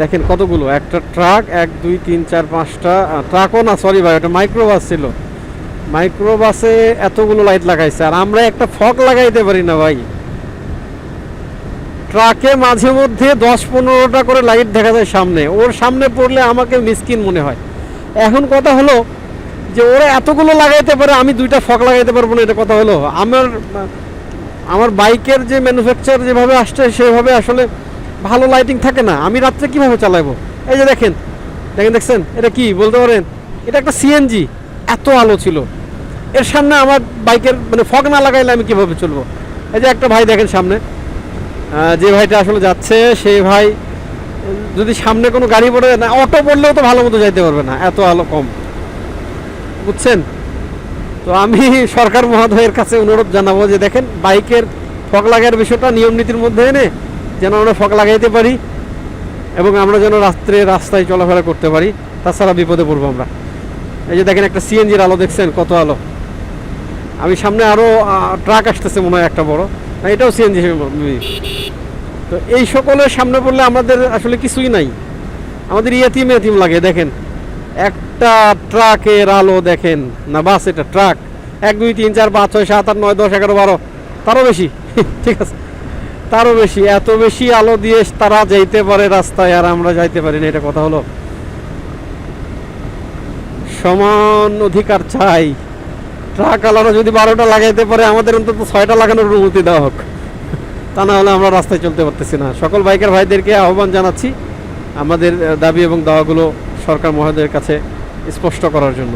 দেখেন কতগুলো? একটা ট্রাক, এক, দুই, তিন, চার, পাঁচটা ট্রাকও না সরি ভাই ওটা মাইক্রোবাস ছিল। মাইক্রোবাসে এতগুলো লাইট লাগাইছে, আর আমরা একটা ফক লাগাইতে পারি না ভাই। ট্রাকে মাঝে মধ্যে দশ, পনেরোটা করে লাইট দেখা যায় সামনে। ওর সামনে পড়লে আমাকে মিসকিন মনে হয়। এখন কথা হলো যে, ওরা এতগুলো লাগাইতে পারে, আমি দুইটা ফক লাগাইতে পারব না, এটা কথা হলো। আমার আমার বাইকের যে ম্যানুফ্যাকচার যেভাবে আসছে, সেভাবে আসলে ভালো লাইটিং থাকে না, আমি রাত্রে কীভাবে চালাবো? এই যে দেখেন দেখেন, দেখছেন? এটা কি, বলতে পারেন? এটা একটা সিএনজি এত আলো ছিল। এর সামনে আমার বাইকের মানে ফগ না লাগাইলে আমি কীভাবে চলবো? এই যে একটা ভাই দেখেন সামনে। যে ভাইটা আসলে যাচ্ছে, সেই ভাই, যদি সামনে কোনো গাড়ি পড়ে, না অটো পড়লেও তো ভালো মতো যাইতে পারবে না, এত আলো কম। বুঝছেন? তো আমি সরকার মহোদয়ের কাছে অনুরোধ জানাব যে দেখেন, বাইকের ফক লাগার বিষয়টা নিয়ম নীতির মধ্যে এনে যেন আমরা ফক লাগাইতে পারি এবং আমরা যেন রাত্রে রাস্তায় চলাফেরা করতে পারি, তাছাড়া বিপদে পড়ব আমরা। এই যে দেখেন একটা সিএনজির আলো দেখছেন, কত আলো। আমি সামনে আরও ট্রাক আসতেছে মনে হয় একটা বড়। না, এটাও সিএনজি তো এই সকলের সামনে পড়লে আমাদের আসলে কিছুই নাই। আমাদের ইয়াতিম ইয়াতিম লাগে, দেখেন। একটা ট্রাকের আলো দেখেন। না, বাস এটা, ট্রাক। এক, দুই, তিন, চার, পাঁচ, ছয়, সাত, আট, নয়, দশ, এগারো, বারো। তারও বেশি। ঠিক আছে। তারও বেশি, এত বেশি আলো দিয়ে তারা যাইতে পারে রাস্তায় আর আমরা যাইতে পারি না, এটা কথা হলো। সমান অধিকার চাই। ট্রাক আলাদা যদি বারোটা লাগাইতে পারে, আমাদের অন্তত ছয়টা লাগানোর অনুমতি দেওয়া হোক। তা না হলে আমরা রাস্তায় চলতে পারতেছি না। সকল বাইকার ভাইদেরকে আহ্বান জানাচ্ছি আমাদের দাবি এবং দাওয়াগুলো সরকার মহোদয়ের কাছে স্পষ্ট করার জন্য।